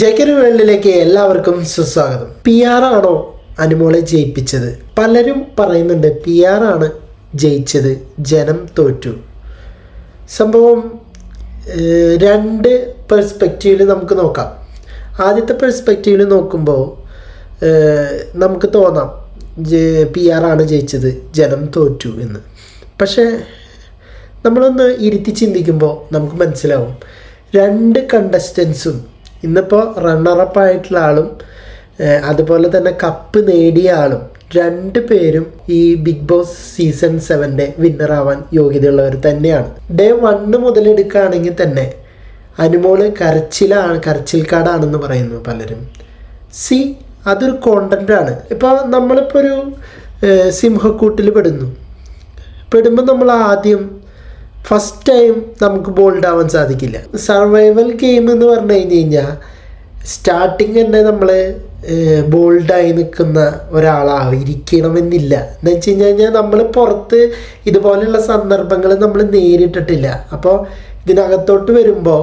ജയക്കരു വേൾഡിലേക്ക് എല്ലാവർക്കും സുസ്വാഗതം. പി ആർ ആണോ അനുമോളെ ജയിപ്പിച്ചത്? പലരും പറയുന്നുണ്ട് പി ആർ ആണ് ജയിച്ചത്. ജനം തോറ്റു. സംഭവം രണ്ട് പെർസ്പെക്റ്റീവിൽ നമുക്ക് നോക്കാം. ആദ്യത്തെ പെർസ്പെക്റ്റീവിൽ നോക്കുമ്പോൾ നമുക്ക് തോന്നാം പി ആർ ആണ് ജയിച്ചത്. ജനം തോറ്റു എന്ന്. പക്ഷേ നമ്മളൊന്ന് ഇരുത്തി ചിന്തിക്കുമ്പോൾ നമുക്ക് മനസ്സിലാവും. രണ്ട് കണ്ടസ്റ്റൻസും ഇന്നിപ്പോൾ റണ്ണറപ്പ് ആയിട്ടുള്ള ആളും അതുപോലെ തന്നെ കപ്പ് നേടിയ ആളും രണ്ട് പേരും ഈ ബിഗ് ബോസ് സീസൺ സെവന്റെ വിന്നറാവാൻ യോഗ്യതയുള്ളവർ തന്നെയാണ്. ഡേ വണ്ണ് മുതൽ എടുക്കുകയാണെങ്കിൽ തന്നെ അനുമോൾ കരച്ചിലാണ് കരച്ചിൽക്കാടാണെന്ന് പറയുന്നു പലരും. സി അതൊരു കോണ്ടന്റ് ആണ്. ഇപ്പോൾ നമ്മളിപ്പോൾ ഒരു സിംഹക്കൂട്ടിൽ പെടുന്നു. പെടുമ്പോൾ നമ്മൾ ആദ്യം ഫസ്റ്റ് ടൈം നമുക്ക് ബോൾഡ് ആവാൻ സാധിക്കില്ല. സർവൈവൽ ഗെയിം എന്ന് പറഞ്ഞു കഴിഞ്ഞ് കഴിഞ്ഞാൽ സ്റ്റാർട്ടിങ് തന്നെ നമ്മൾ ബോൾഡായി നിൽക്കുന്ന ഒരാളായിരിക്കണമെന്നില്ല. എന്ന് വെച്ച് കഴിഞ്ഞ് കഴിഞ്ഞാൽ നമ്മൾ പുറത്ത് ഇതുപോലെയുള്ള സന്ദർഭങ്ങൾ നമ്മൾ നേരിട്ടിട്ടില്ല. അപ്പോൾ ഇതിനകത്തോട്ട് വരുമ്പോൾ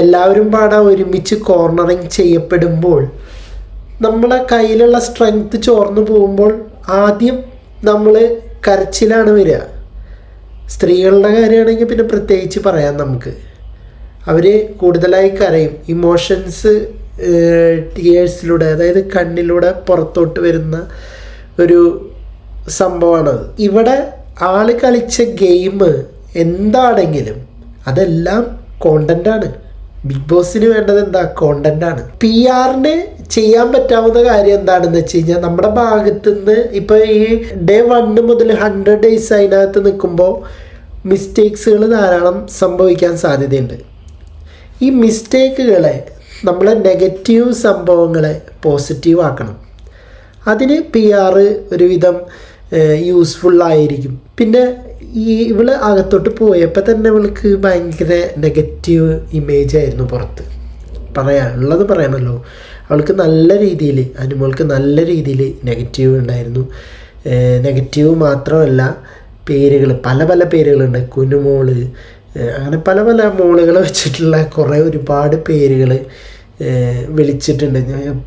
എല്ലാവരും പാടാ ഒരുമിച്ച് കോർണറിങ് ചെയ്യപ്പെടുമ്പോൾ നമ്മളെ കയ്യിലുള്ള സ്ട്രെങ്ത് ചോർന്നു പോകുമ്പോൾ ആദ്യം നമ്മൾ കരച്ചിലാണ് വരിക. സ്ത്രീകളുടെ കാര്യമാണെങ്കിൽ പിന്നെ പ്രത്യേകിച്ച് പറയാം നമുക്ക്. അവർ കൂടുതലായി കരയും. ഇമോഷൻസ് ടിയേഴ്സിലൂടെ അതായത് കണ്ണിലൂടെ പുറത്തോട്ട് വരുന്ന ഒരു സംഭവമാണത് ഇവിടെ ആൾ കളിച്ച ഗെയിം എന്താണെങ്കിലും അതെല്ലാം കോണ്ടന്റാണ് ബിഗ് ബോസിന് വേണ്ടത് എന്താ? കോണ്ടന്റ് ആണ്. പി ആറിന് ചെയ്യാൻ പറ്റാവുന്ന കാര്യം എന്താണെന്ന് വെച്ച് കഴിഞ്ഞാൽ നമ്മുടെ ഭാഗത്ത് നിന്ന് ഇപ്പൊ ഈ ഡേ വണ്ണ് മുതൽ ഹൺഡ്രഡ് ഡേയ്സ് അതിനകത്ത് നിൽക്കുമ്പോൾ മിസ്റ്റേക്സുകൾ ധാരാളം സംഭവിക്കാൻ സാധ്യതയുണ്ട്. ഈ മിസ്റ്റേക്കുകളെ നമ്മളെ നെഗറ്റീവ് സംഭവങ്ങളെ പോസിറ്റീവ് ആക്കണം. അതിന് പി ആറ് ഒരുവിധം യൂസ്ഫുൾ ആയിരിക്കും. പിന്നെ ഈ ഇവൾ അകത്തോട്ട് പോയപ്പോൾ തന്നെ ഇവൾക്ക് ഭയങ്കര നെഗറ്റീവ് ഇമേജ് ആയിരുന്നു പുറത്ത്. പറയാനുള്ളത് ഉള്ളത് പറയണല്ലോ അവൾക്ക് നല്ല രീതിയിൽ അനുമോൾക്ക് നല്ല രീതിയിൽ നെഗറ്റീവ് ഉണ്ടായിരുന്നു. നെഗറ്റീവ് മാത്രമല്ല പേരുകൾ പല പല പേരുകളുണ്ട്. കുനുമോൾ അങ്ങനെ പല പല മോളുകൾ വെച്ചിട്ടുള്ള കുറേ ഒരുപാട് പേരുകൾ വിളിച്ചിട്ടുണ്ട്.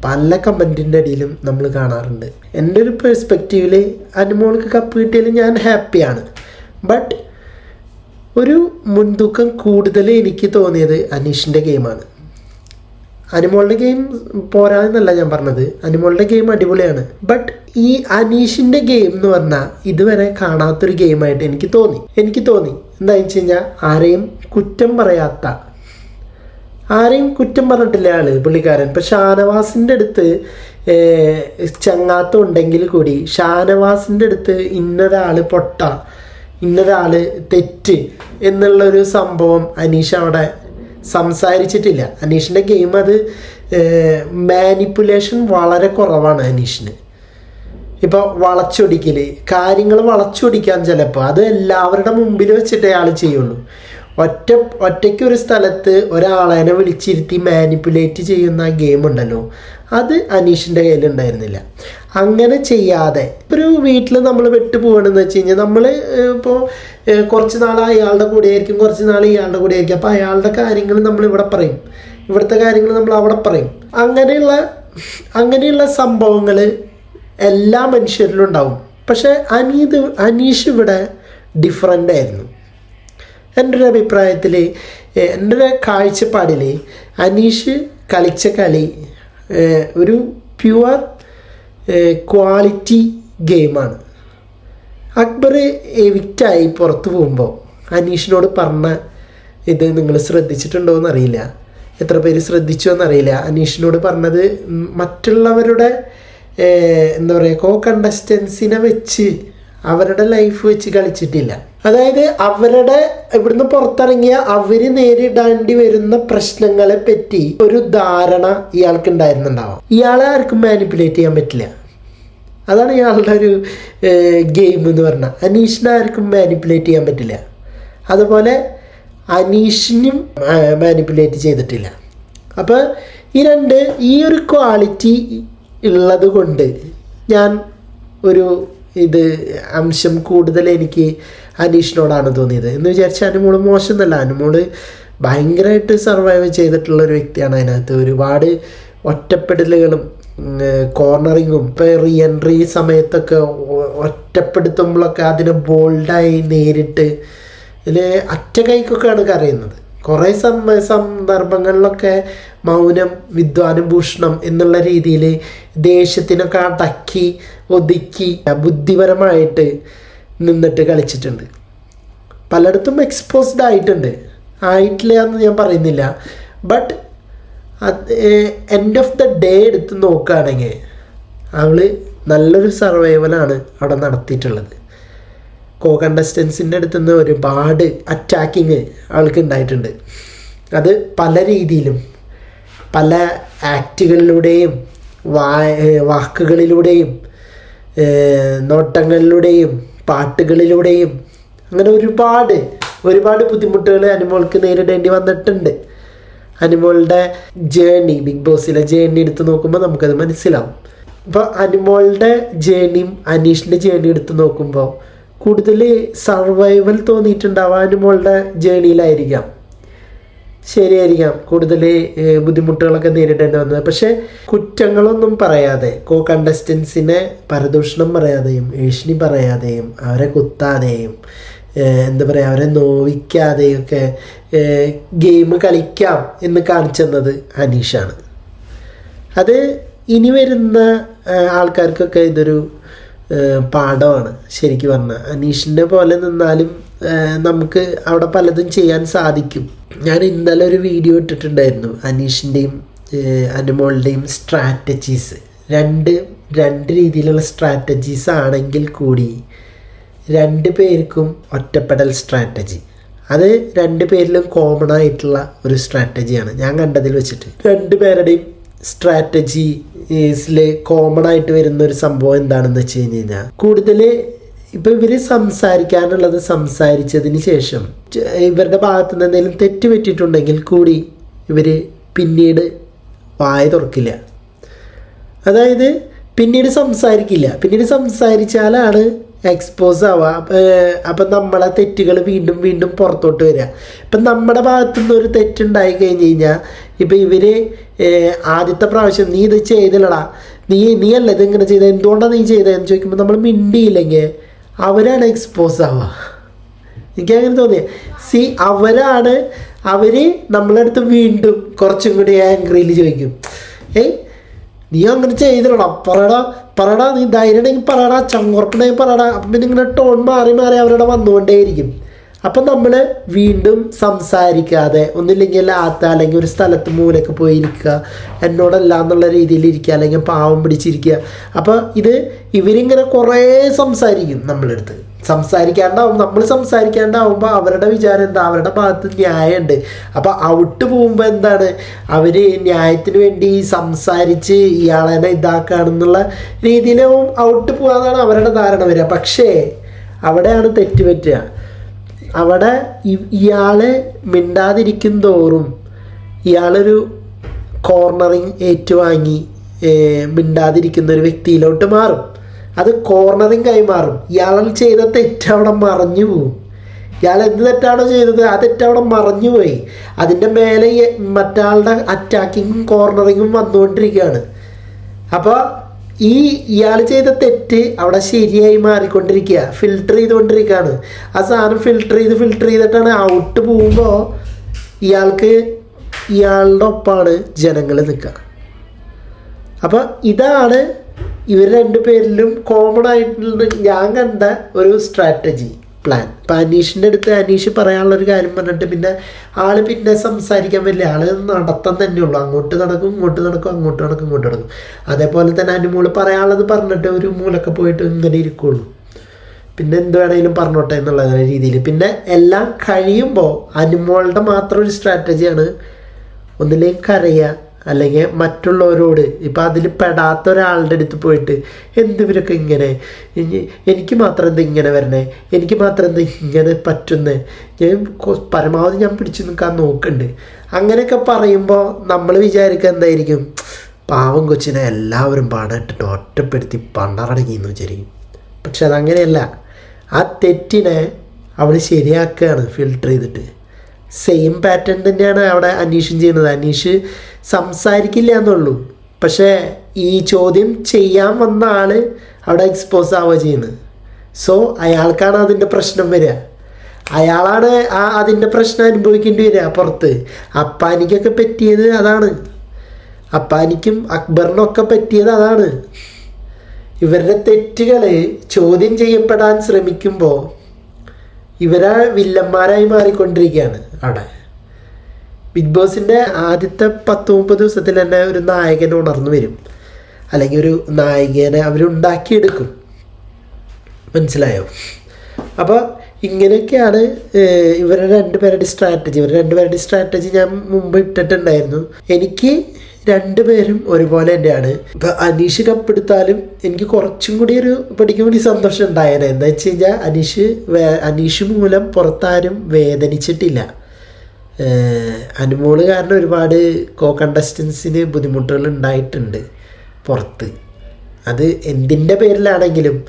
പല കമന്റിന്റെ അടിയിലും നമ്മൾ കാണാറുണ്ട്. എന്റെ ഒരു പെർസ്പെക്റ്റീവിൽ അനുമോൾക്ക് കപ്പ് കിട്ടിയാൽ ഞാൻ ഹാപ്പിയാണ് ബട്ട് ഒരു മുൻതൂക്കം കൂടുതൽ എനിക്ക് തോന്നിയത് അനീഷിന്റെ ഗെയിമാണ് അനുമോളുടെ ഗെയിം പോരാന്നല്ല ഞാൻ പറഞ്ഞത്. അനുമോളുടെ ഗെയിം അടിപൊളിയാണ്. ബട്ട് ഈ അനീഷിന്റെ ഗെയിം എന്ന് പറഞ്ഞാൽ ഇതുവരെ കാണാത്തൊരു ഗെയിമായിട്ട് എനിക്ക് തോന്നി. എനിക്ക് തോന്നി. എന്താ വെച്ച് കഴിഞ്ഞാൽ ആരെയും കുറ്റം പറയാത്ത ആരെയും കുറ്റം പറഞ്ഞിട്ടില്ല ആൾ പുള്ളിക്കാരൻ. ഇപ്പം ഷാനവാസിന്റെ അടുത്ത് ചങ്ങാത്തം ഉണ്ടെങ്കിൽ കൂടി ഷാനവാസിന്റെ അടുത്ത് ഇന്നൊരാൾ പൊട്ട ഇന്നൊരാൾ തെറ്റ് എന്നുള്ളൊരു സംഭവം അനീഷ് അവിടെ സംസാരിച്ചിട്ടില്ല. അനീഷിന്റെ ഗെയിം അത് മാനിപ്പുലേഷൻ വളരെ കുറവാണ് അനീഷിന്. ഇപ്പോൾ വളച്ചൊടിക്കൽ കാര്യങ്ങൾ വളച്ചൊടിക്കാൻ ചിലപ്പോൾ അത് എല്ലാവരുടെ മുമ്പിൽ വെച്ചിട്ടേ അയാൾ ചെയ്യുള്ളൂ. ഒറ്റ ഒറ്റയ്ക്ക് ഒരു സ്ഥലത്ത് ഒരാളെ വിളിച്ചിരുത്തി മാനിപ്പുലേറ്റ് ചെയ്യുന്ന ഗെയിം ഉണ്ടല്ലോ. അത് അനീഷിന്റെ കയ്യിലുണ്ടായിരുന്നില്ല അങ്ങനെ ചെയ്യാതെ ഒരു വീട്ടിൽ നമ്മൾ വിട്ടു പോകണമെന്ന് വെച്ച് കഴിഞ്ഞാൽ നമ്മൾ ഇപ്പോൾ കുറച്ച് നാൾ അയാളുടെ കൂടെ ആയിരിക്കും കുറച്ച് നാൾ ഇയാളുടെ കൂടെ ആയിരിക്കും. അപ്പോൾ അയാളുടെ കാര്യങ്ങൾ നമ്മൾ ഇവിടെ പറയും. ഇവിടുത്തെ കാര്യങ്ങൾ നമ്മൾ അവിടെ പറയും. അങ്ങനെയുള്ള അങ്ങനെയുള്ള സംഭവങ്ങൾ എല്ലാ മനുഷ്യരിലും ഉണ്ടാവും. പക്ഷേ അനീത് അനീഷ് ഇവിടെ ഡിഫറന്റ് ആയിരുന്നു. എന്റെ ഒരു അഭിപ്രായത്തിൽ എന്റെ ഒരു കാഴ്ചപ്പാടിൽ അനീഷ് കളിച്ച കളി ഒരു പ്യുവർ ക്വാളിറ്റി ഗെയിമാണ്. അക്ബർ എവിക്റ്റായി പുറത്തു പോകുമ്പോൾ അനീഷിനോട് പറഞ്ഞ ഇത് നിങ്ങൾ ശ്രദ്ധിച്ചിട്ടുണ്ടോ എന്നറിയില്ല എത്ര പേര് ശ്രദ്ധിച്ചോ എന്നറിയില്ല അനീഷിനോട് പറഞ്ഞത് മറ്റുള്ളവരുടെ എന്താ പറയുക കോ കണ്ടസ്റ്റൻസിനെ വെച്ച് അവരുടെ ലൈഫ് വെച്ച് കളിച്ചിട്ടില്ല. അതായത് അവരുടെ ഇവിടുന്ന് പുറത്തിറങ്ങിയ അവർ നേരിടേണ്ടി വരുന്ന പ്രശ്നങ്ങളെ പറ്റി ഒരു ധാരണ ഇയാൾക്ക് ഉണ്ടായിരുന്നുണ്ടാവാം. ഇയാളെ ആർക്കും മാനിപ്പുലേറ്റ് ചെയ്യാൻ പറ്റില്ല. അതാണ് ഇയാളുടെ ഒരു ഗെയിം എന്ന് പറഞ്ഞാൽ അനീഷിനെ ആർക്കും മാനിപ്പുലേറ്റ് ചെയ്യാൻ പറ്റില്ല. അതുപോലെ അനീഷിനും മാനിപ്പുലേറ്റ് ചെയ്തിട്ടില്ല. അപ്പോൾ ഈ രണ്ട് ഈ ഒരു ക്വാളിറ്റി ഉള്ളത് കൊണ്ട് ഞാൻ ഒരു ഇത് അംശം കൂടുതൽ എനിക്ക് അനീഷിനോടാണ് തോന്നിയത്. എന്ന് വിചാരിച്ച അനുമോൾ മോശമെന്നല്ല. അനുമോൾ ഭയങ്കരമായിട്ട് സർവൈവ് ചെയ്തിട്ടുള്ള ഒരു വ്യക്തിയാണ് അതിനകത്ത്. ഒരുപാട് ഒറ്റപ്പെടലുകളും കോർണറിങ്ങും ഇപ്പോൾ റീ എൻട്രി സമയത്തൊക്കെ ഒറ്റപ്പെടുത്തുമ്പോഴൊക്കെ അതിനെ ബോൾഡായി നേരിട്ട് ഇതിൽ അറ്റ കൈക്കൊക്കെയാണ് കരയുന്നത്. കുറേ സമ സന്ദർഭങ്ങളിലൊക്കെ മൗനം വിദ്വാനും ഭൂഷണം എന്നുള്ള രീതിയിൽ ദേഷ്യത്തിനൊക്കെ അടക്കി ഒതുക്കി ബുദ്ധിപരമായിട്ട് നിന്നിട്ട് കളിച്ചിട്ടുണ്ട്. പലയിടത്തും എക്സ്പോസ്ഡ് ആയിട്ടുണ്ട്. ആയിട്ടില്ല എന്ന് ഞാൻ പറയുന്നില്ല. But end of the day എടുത്ത് നോക്കുകയാണെങ്കിൽ അവൾ നല്ലൊരു സർവൈവലാണ് അവിടെ നടത്തിയിട്ടുള്ളത്. കോ കണ്ടസ്റ്റൻസിന്റെ അടുത്ത് നിന്ന് ഒരുപാട് അറ്റാക്കിങ് ആൾക്ക് ഉണ്ടായിട്ടുണ്ട് അത് പല രീതിയിലും പല ആക്റ്റുകളിലൂടെയും വാ വാക്കുകളിലൂടെയും നോട്ടങ്ങളിലൂടെയും പാട്ടുകളിലൂടെയും അങ്ങനെ ഒരുപാട് ഒരുപാട് ബുദ്ധിമുട്ടുകൾ അനുമോൾക്ക് നേരിടേണ്ടി വന്നിട്ടുണ്ട്. അനുമോളുടെ ജേണി ബിഗ് ബോസിലെ ജേണി എടുത്ത് നോക്കുമ്പോൾ നമുക്കത് മനസ്സിലാവും. ഇപ്പോൾ അനുമോളുടെ ജേണിയും അനീഷിന്റെ ജേണി എടുത്ത് നോക്കുമ്പോൾ കൂടുതൽ സർവൈവൽ തോന്നിയിട്ടുണ്ടാവുക അനുമോളുടെ ജേണിയിലായിരിക്കാം ശരിയായിരിക്കാം കൂടുതൽ ബുദ്ധിമുട്ടുകളൊക്കെ നേരിടേണ്ടി വന്നത്. പക്ഷേ കുറ്റങ്ങളൊന്നും പറയാതെ കോ കണ്ടസ്റ്റൻസിനെ പരദൂഷണം പറയാതെയും ഏഷ്ണി പറയാതെയും അവരെ കുത്താതെയും എന്താ പറയുക അവരെ നോവിക്കാതെയും ഒക്കെ ഗെയിം കളിക്കാം എന്ന് കാണിച്ചെന്നത് അനീഷാണ് അത് ഇനി വരുന്ന ആൾക്കാർക്കൊക്കെ ഇതൊരു പാഠമാണ് ശരിക്കും പറഞ്ഞാൽ അനീഷിന്റെ പോലെ നിന്നാലും നമുക്ക് അവിടെ പലതും ചെയ്യാൻ സാധിക്കും. ഞാൻ ഇന്നലെ ഒരു വീഡിയോ ഇട്ടിട്ടുണ്ടായിരുന്നു അനീഷിന്റെയും അനുമോളുടെയും സ്ട്രാറ്റജീസ് രണ്ട് രണ്ട് രീതിയിലുള്ള സ്ട്രാറ്റജീസ് ആണെങ്കിൽ കൂടി രണ്ട് പേർക്കും ഒറ്റപ്പെടൽ സ്ട്രാറ്റജി അത് രണ്ട് പേരിലും കോമൺ ആയിട്ടുള്ള ഒരു സ്ട്രാറ്റജിയാണ് ഞാൻ കണ്ടതിൽ വെച്ചിട്ട്. രണ്ട് പേരുടെയും സ്ട്രാറ്റജീസിൽ കോമൺ ആയിട്ട് വരുന്ന ഒരു സംഭവം എന്താണെന്ന് വെച്ച് കഴിഞ്ഞ് കഴിഞ്ഞാൽ കൂടുതൽ ഇപ്പൊ ഇവർ സംസാരിക്കാനുള്ളത് സംസാരിച്ചതിന് ശേഷം ഇവരുടെ ഭാഗത്ത് നിന്ന് എന്തെങ്കിലും തെറ്റ് പറ്റിയിട്ടുണ്ടെങ്കിൽ കൂടി ഇവർ പിന്നീട് വായ തുറക്കില്ല. അതായത് പിന്നീട് സംസാരിക്കില്ല. പിന്നീട് സംസാരിച്ചാലാണ് എക്സ്പോസ് ആവുക അപ്പം നമ്മളെ തെറ്റുകൾ വീണ്ടും വീണ്ടും പുറത്തോട്ട് വരിക ഇപ്പം നമ്മുടെ ഭാഗത്തു നിന്ന് ഒരു തെറ്റുണ്ടായി കഴിഞ്ഞ് കഴിഞ്ഞാൽ ഇപ്പം ഇവർ ആദ്യത്തെ പ്രാവശ്യം നീ ഇത് ചെയ്തില്ലടാ. നീ നീ അല്ല ഇത് ഇങ്ങനെ ചെയ്തത് എന്തുകൊണ്ടാണ് നീ ചെയ്തതെന്ന് ചോദിക്കുമ്പോൾ നമ്മൾ മിണ്ടിയില്ലെങ്കിൽ അവരാണ് എക്സ്പോസ് ആവുക എനിക്ക് അങ്ങനെ തോന്നിയത് സി അവരാണ് അവർ നമ്മളടുത്ത് വീണ്ടും കുറച്ചും കൂടി ആംഗ്രിയിൽ ചോദിക്കും. ഏയ് നീ അങ്ങനെ ചെയ്തിടടാ പറയടാ പറയടാ നീ ധൈര്യം പറടാ പറയടാ പറടാ. പിന്നെ ഇങ്ങനെ ടോൺ മാറി മാറി അവരുടെ വന്നുകൊണ്ടേയിരിക്കും. അപ്പം നമ്മൾ വീണ്ടും സംസാരിക്കാതെ ഒന്നില്ലെങ്കിൽ ആത്ത അല്ലെങ്കിൽ ഒരു സ്ഥലത്ത് മൂലക്ക് പോയി ഇരിക്കുക എന്നോടല്ല എന്നുള്ള രീതിയിൽ ഇരിക്കുക അല്ലെങ്കിൽ പാവം പിടിച്ചിരിക്കുക. അപ്പോൾ ഇത് ഇവരിങ്ങനെ കുറേ സംസാരിക്കും നമ്മളടുത്ത്. സംസാരിക്കാണ്ടാവും നമ്മൾ സംസാരിക്കാണ്ടാവുമ്പോൾ അവരുടെ വിചാരം എന്താ? അവരുടെ ഭാഗത്ത് ന്യായമുണ്ട് അപ്പോൾ ഔട്ട് പോകുമ്പോൾ എന്താണ്? അവർ ന്യായത്തിന് വേണ്ടി സംസാരിച്ച് ഇയാളെ ഇതാക്കുകയാണെന്നുള്ള രീതിയിലും ഔട്ട് പോകാന്നാണ് അവരുടെ ധാരണ വരിക. പക്ഷേ അവിടെയാണ് തെറ്റുപറ്റുക അവിടെ ഇയാൾ മിണ്ടാതിരിക്കും തോറും ഇയാളൊരു കോർണറിങ് ഏറ്റുവാങ്ങി മിണ്ടാതിരിക്കുന്ന ഒരു വ്യക്തിയിലോട്ട് മാറും. അത് കോർണറിങ് കൈമാറും. മാറും ഇയാൾ ചെയ്ത തെറ്റവിടെ മറഞ്ഞു പോവും. ഇയാൾ എന്ത് തെറ്റാണോ ചെയ്തത് ആ തെറ്റവിടെ മറഞ്ഞു പോയി. അതിന്റെ മേലെ മറ്റാളുടെ അറ്റാക്കിങ്ങും കോർണറിങ്ങും വന്നുകൊണ്ടിരിക്കുകയാണ്. അപ്പോൾ ഈ ഇയാൾ ചെയ്ത തെറ്റ് അവിടെ ശരിയായി മാറിക്കൊണ്ടിരിക്കുക. ഫിൽട്ടർ ചെയ്തുകൊണ്ടിരിക്കുകയാണ്. ആ സാധനം ഫിൽട്ടർ ചെയ്ത് ഫിൽട്ടർ ചെയ്തിട്ടാണ് ഔട്ട് പോകുമ്പോൾ ഇയാൾക്ക് ഇയാളുടെ ഒപ്പമാണ് ജനങ്ങൾ നിൽക്കുക. അപ്പോൾ ഇതാണ് ഇവർ രണ്ടു പേരിലും കോമൺ ആയിട്ടുള്ള ഞാൻ കണ്ട ഒരു സ്ട്രാറ്റജി പ്ലാൻ ഇപ്പം അനീഷിന്റെ അടുത്ത് അനീഷ് പറയാനുള്ള ഒരു കാര്യം പറഞ്ഞിട്ട് പിന്നെ ആൾ പിന്നെ സംസാരിക്കാൻ പറ്റില്ല. ആൾ നടത്താൻ തന്നെ ഉള്ളൂ. അങ്ങോട്ട് നടക്കും ഇങ്ങോട്ട് നടക്കും അങ്ങോട്ട് നടക്കും ഇങ്ങോട്ട് നടക്കും. അതേപോലെ തന്നെ അനുമോൾ പറയാനുള്ളത് പറഞ്ഞിട്ട് ഒരു മൂലൊക്കെ പോയിട്ട് ഇങ്ങനെ ഇരിക്കുള്ളൂ. പിന്നെ എന്ത് വേണമെങ്കിലും പറഞ്ഞോട്ടെ എന്നുള്ള രീതിയിൽ പിന്നെ എല്ലാം കഴിയുമ്പോൾ അനുമോളുടെ മാത്രം ഒരു സ്ട്രാറ്റജിയാണ് ഒന്നിലേക്ക് കരയുക അല്ലെങ്കിൽ മറ്റുള്ളവരോട് ഇപ്പം അതിൽ പെടാത്ത ഒരാളുടെ അടുത്ത് പോയിട്ട് എന്തിവരൊക്കെ ഇങ്ങനെ? എനിക്ക് മാത്രം എന്താ ഇങ്ങനെ വരണേ? എനിക്ക് മാത്രം എന്താ ഇങ്ങനെ പറ്റുന്നേ? ഞാൻ പരമാവധി ഞാൻ പിടിച്ചു നിൽക്കാൻ നോക്കുന്നുണ്ട് അങ്ങനെയൊക്കെ പറയുമ്പോൾ നമ്മൾ വിചാരിക്കുക എന്തായിരിക്കും? പാവം കൊച്ചിനെ എല്ലാവരും പാടിട്ടിട്ട് ഒറ്റപ്പെടുത്തി പണ്ടറടങ്ങി എന്ന് വിചാരിക്കും. പക്ഷെ അതങ്ങനെയല്ല. ആ തെറ്റിനെ അവൾ ശരിയാക്കുകയാണ് ഫിൽട്ടർ ചെയ്തിട്ട്. സെയിം പാറ്റേൺ തന്നെയാണ് അവിടെ അനീഷും ചെയ്യുന്നത്. അനീഷ് സംസാരിക്കില്ല എന്നുള്ളൂ. പക്ഷേ ഈ ചോദ്യം ചെയ്യാൻ വന്ന ആൾ അവിടെ എക്സ്പോസ് ആവുക ചെയ്യുന്നത്. സോ അയാൾക്കാണ് അതിന്റെ പ്രശ്നം വരിക. അയാളാണ് ആ അതിന്റെ പ്രശ്നം അനുഭവിക്കേണ്ടി വരിക പുറത്ത്. അപ്പാനിക്കൊക്കെ പറ്റിയത് അതാണ്. അപ്പാനിക്കും അക്ബറിനൊക്കെ പറ്റിയത് അതാണ്. ഇവരുടെ തെറ്റുകൾ ചോദ്യം ചെയ്യപ്പെടാൻ ശ്രമിക്കുമ്പോൾ ഇവരെ വില്ലന്മാരായി മാറിക്കൊണ്ടിരിക്കുകയാണ്. അവിടെ ബിഗ് ബോസിന്റെ ആദ്യത്തെ പത്ത് മുപ്പത് ദിവസത്തിൽ തന്നെ ഒരു നായകൻ ഉണർന്നു വരും. അല്ലെങ്കിൽ ഒരു നായികനെ അവരുണ്ടാക്കിയെടുക്കും മനസ്സിലായോ? അപ്പോൾ ഇങ്ങനെയൊക്കെയാണ് ഇവരുടെ രണ്ടുപേരുടെ സ്ട്രാറ്റജി ഇവരുടെ രണ്ടുപേരുടെ സ്ട്രാറ്റജി ഞാൻ മുമ്പ് ഇട്ടിട്ടുണ്ടായിരുന്നു. എനിക്ക് രണ്ടുപേരും ഒരുപോലെ തന്നെയാണ്. ഇപ്പൊ അനീഷ് കപ്പെടുത്താലും എനിക്ക് കുറച്ചും കൂടി ഒരു പഠിക്കും കൂടി സന്തോഷം ഉണ്ടായേനെ. എന്താ വെച്ച് കഴിഞ്ഞാൽ അനീഷ് അനീഷ് മൂലം പുറത്താരും വേദനിച്ചിട്ടില്ല. അനുമോൾ കാരണം ഒരുപാട് കോ കണ്ടസ്റ്റൻസിന് ബുദ്ധിമുട്ടുകൾ ഉണ്ടായിട്ടുണ്ട് പുറത്ത്. അത് എന്തിന്റെ പേരിലാണെങ്കിലും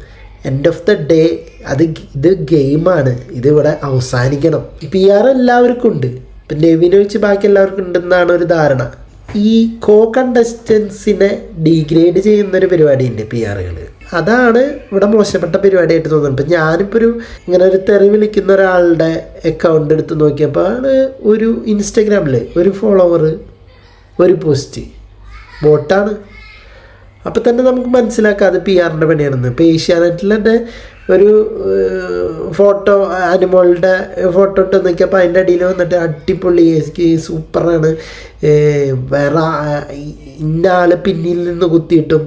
എൻഡ് ഓഫ് ദ ഡേ അത് ഇത് ഗെയിമാണ് ഇതിവിടെ ഇവിടെ അവസാനിക്കണം. പി ആർ എല്ലാവർക്കും ഉണ്ട്. ഇപ്പം നെവിനെ വെച്ച് ബാക്കി എല്ലാവർക്കും ഉണ്ടെന്നാണ് ഒരു ധാരണ. ഈ കോ കണ്ടസ്റ്റൻസിനെ ഡീഗ്രേഡ് ചെയ്യുന്നൊരു പരിപാടിയുണ്ട് പി ആറുകൾ അതാണ് ഇവിടെ മോശപ്പെട്ട പരിപാടിയായിട്ട് തോന്നുന്നത്. ഇപ്പം ഞാനിപ്പോൾ ഒരു ഇങ്ങനെ ഒരു തെറി വിളിക്കുന്ന ഒരാളുടെ അക്കൗണ്ട് എടുത്ത് നോക്കിയപ്പോൾ ആണ് ഒരു ഇൻസ്റ്റഗ്രാമിൽ ഒരു ഫോളോവർ ഒരു പോസ്റ്റ് ബോട്ടാണ് അപ്പോൾ തന്നെ നമുക്ക് മനസ്സിലാക്കാം അത് പി ആറിന്റെ പണിയാണെന്ന്. ഇപ്പോൾ ഏഷ്യാനെറ്റിൽ തന്നെ ഒരു ഫോട്ടോ അനിമോളുടെ ഫോട്ടോ ഇട്ട് നിൽക്കിയപ്പോൾ അതിന്റെ അടിയിൽ വന്നിട്ട് അടിപൊളി എനിക്ക് സൂപ്പറാണ്. വേറെ ഇന്ന ആൾ പിന്നിൽ നിന്ന് കുത്തിയിട്ടും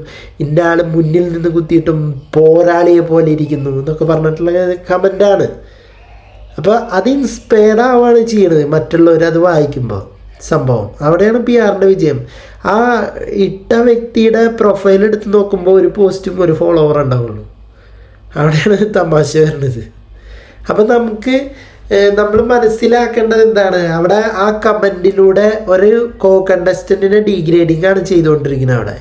ഇന്ന ആൾ മുന്നിൽ നിന്ന് കുത്തിയിട്ടും പോരാളിയെ പോലെ ഇരിക്കുന്നു എന്നൊക്കെ പറഞ്ഞിട്ടുള്ള കമന്റാണ് അപ്പോൾ അത് ഇൻസ്പയർഡ് ആവുകയാണ് ചെയ്യണത് മറ്റുള്ളവർ അത് വായിക്കുമ്പോൾ സംഭവം. അവിടെയാണ് പി ആറിന്റെ വിജയം. ആ ഇട്ട വ്യക്തിയുടെ പ്രൊഫൈൽ എടുത്ത് നോക്കുമ്പോൾ ഒരു പോസ്റ്റും ഒരു ഫോളോവർ ഉണ്ടാവുള്ളൂ. അവിടെയാണ് തമാശ വരുന്നത്. അപ്പം നമുക്ക് നമ്മൾ മനസ്സിലാക്കേണ്ടത് എന്താണ്? അവിടെ ആ കമന്റിലൂടെ ഒരു കോ കണ്ടസ്റ്റന്റിനെ ഡീഗ്രേഡിംഗ് ആണ് ചെയ്തുകൊണ്ടിരിക്കുന്നത് അവിടെ.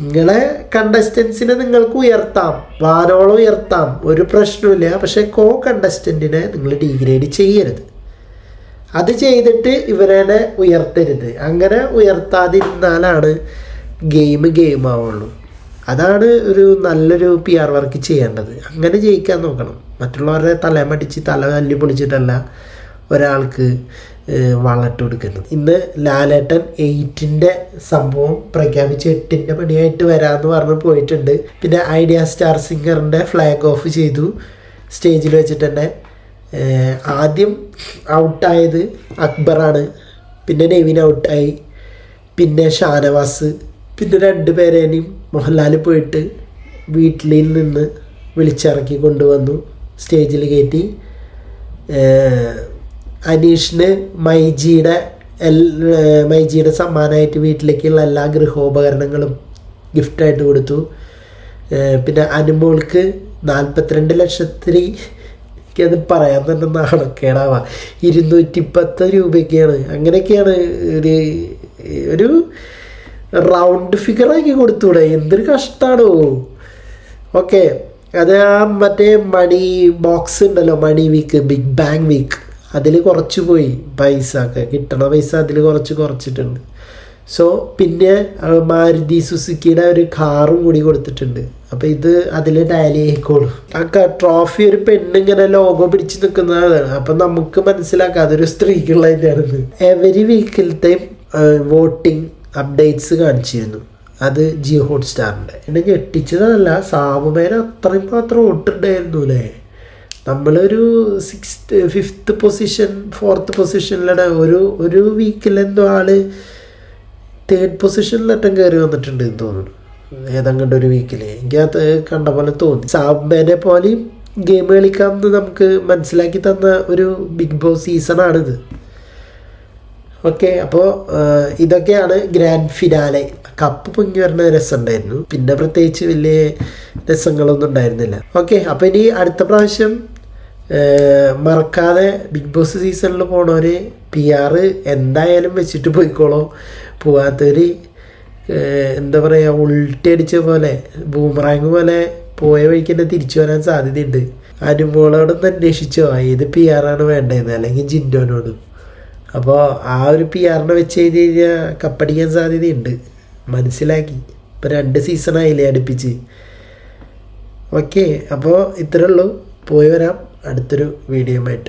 നിങ്ങളെ കണ്ടസ്റ്റൻസിനെ നിങ്ങൾക്ക് ഉയർത്താം. വാനോളം ഉയർത്താം. ഒരു പ്രശ്നമില്ല പക്ഷേ കോ കണ്ടസ്റ്റന്റിനെ നിങ്ങൾ ഡീഗ്രേഡ് ചെയ്യരുത്. അത് ചെയ്തിട്ട് ഇവരെ ഉയർത്തരുത്. അങ്ങനെ ഉയർത്താതിരുന്നാലാണ് ഗെയിം ഗെയിം ആവുള്ളൂ. അതാണ് ഒരു നല്ലൊരു പി ആർ വർക്ക് ചെയ്യേണ്ടത്. അങ്ങനെ ജയിക്കാൻ നോക്കണം. മറ്റുള്ളവരുടെ തലമടിച്ച് തല തല്ലി പൊളിച്ചിട്ടല്ല ഒരാൾക്ക് വളട്ട് കൊടുക്കുന്നത് ഇന്ന് ലാലേട്ടൻ എയ്റ്റിന്റെ സംഭവം പ്രഖ്യാപിച്ച് എട്ടിന്റെ പണിയായിട്ട് വരാമെന്ന് പറഞ്ഞ് പോയിട്ടുണ്ട്. പിന്നെ ഐഡിയ സ്റ്റാർ സിംഗറിന്റെ ഫ്ലാഗ് ഓഫ് ചെയ്തു. സ്റ്റേജിൽ വെച്ചിട്ട് തന്നെ ആദ്യം ഔട്ടായത് അക്ബറാണ്. പിന്നെ നെവിൻ ഔട്ടായി. പിന്നെ ഷാനവാസ്. പിന്നെ രണ്ട് പേരേനെയും മോഹൻലാൽ പോയിട്ട് വീട്ടിൽ നിന്ന് വിളിച്ചിറക്കി കൊണ്ടുവന്നു. സ്റ്റേജിൽ കയറ്റി. അനീഷിന് മൈജിയുടെ എൽ മൈജിയുടെ സമ്മാനമായിട്ട് വീട്ടിലേക്കുള്ള എല്ലാ ഗൃഹോപകരണങ്ങളും ഗിഫ്റ്റായിട്ട് കൊടുത്തു. പിന്നെ അനുമോൾക്ക് നാൽപ്പത്തിരണ്ട് ലക്ഷത്തിൽ എനിക്കത് പറയാൻ തന്നെ നാണക്കേടാവ. ഇരുന്നൂറ്റി പത്ത് രൂപയൊക്കെയാണ്. അങ്ങനെയൊക്കെയാണ് ഒരു ഒരു റൗണ്ട് ഫിഗറാക്കി കൊടുത്തൂടെ? എന്തൊരു കഷ്ടാണോ ഓക്കെ അത് ആ മറ്റേ മണി ബോക്സ് ഉണ്ടല്ലോ money week big bang week അതിൽ കുറച്ച് പോയി പൈസ ഒക്കെ. കിട്ടണ പൈസ അതിൽ കുറച്ച് കുറച്ചിട്ടുണ്ട്. സോ പിന്നെ മാരുതി സുസുക്കിയുടെ ഒരു കാറും കൂടി കൊടുത്തിട്ടുണ്ട്. അപ്പോൾ ഇത് അതിൽ ടാലി ആയിക്കോളും ആ ട്രോഫി ഒരു പെണ്ണിങ്ങനെ ലോഗോ പിടിച്ച് നിൽക്കുന്നതാണ്. അപ്പം നമുക്ക് മനസ്സിലാക്കാം അതൊരു സ്ത്രീക്കുള്ളതിന്റെയാണെന്ന് എവരി വീക്കിലത്തെ വോട്ടിംഗ് അപ്ഡേറ്റ്സ് കാണിച്ചിരുന്നു. അത് ജിയോ ഹോട്ട് സ്റ്റാറിന്റെ എന്നെ ഞെട്ടിച്ചതല്ല സാമുമേന അത്രയും മാത്രം ഓട്ടുണ്ടായിരുന്നു അല്ലേ നമ്മളൊരു സിക്സ് ഫിഫ്ത്ത് പൊസിഷൻ ഫോർത്ത് പൊസിഷനിലാണ് ഒരു ഒരു വീക്കിലെന്തോ ആൾ തേർഡ് പൊസിഷനിലറ്റം കയറി വന്നിട്ടുണ്ട് എന്ന് തോന്നുന്നു. ഏതെങ്കിലും ഒരു വീക്കിൽ എനിക്കത് കണ്ട പോലെ തോന്നി. സാബേനെ പോലെയും ഗെയിം കളിക്കാമെന്ന് നമുക്ക് മനസ്സിലാക്കി തന്ന ഒരു ബിഗ് ബോസ് സീസണാണിത് ഓക്കെ അപ്പോൾ ഇതൊക്കെയാണ് ഗ്രാൻഡ് ഫിനാലെ കപ്പ് പൊങ്ങി വരുന്ന രസമുണ്ടായിരുന്നു. പിന്നെ പ്രത്യേകിച്ച് വലിയ രസങ്ങളൊന്നും ഉണ്ടായിരുന്നില്ല. ഓക്കെ അപ്പോൾ ഇനി അടുത്ത പ്രാവശ്യം മറക്കാതെ ബിഗ് ബോസ് സീസണിൽ പോണവർ പി ആർ എന്തായാലും വെച്ചിട്ട് പോയിക്കോളോ. പോവാത്തവർ എന്താ പറയുക ഉൾട്ടി അടിച്ച പോലെ ബൂമറാങ് പോലെ പോയ വഴിക്ക് തന്നെ തിരിച്ചു വരാൻ സാധ്യതയുണ്ട്. അനുമോളോടൊന്ന് അന്വേഷിച്ചോ ഏത് പി ആറാണ് വേണ്ടതെന്ന് അല്ലെങ്കിൽ ജിൻഡോനോടും? അപ്പോൾ ആ ഒരു പി ആറിനെ വെച്ച് കഴിഞ്ഞ് കഴിഞ്ഞാൽ കപ്പടിക്കാൻ സാധ്യതയുണ്ട്. മനസ്സിലാക്കി. ഇപ്പോൾ രണ്ട് സീസണായില്ലേ അടുപ്പിച്ച്. ഓക്കെ അപ്പോൾ ഇത്രേ ഉള്ളൂ. പോയി വരാം. അടുത്തൊരു വീഡിയോയുമായിട്ട്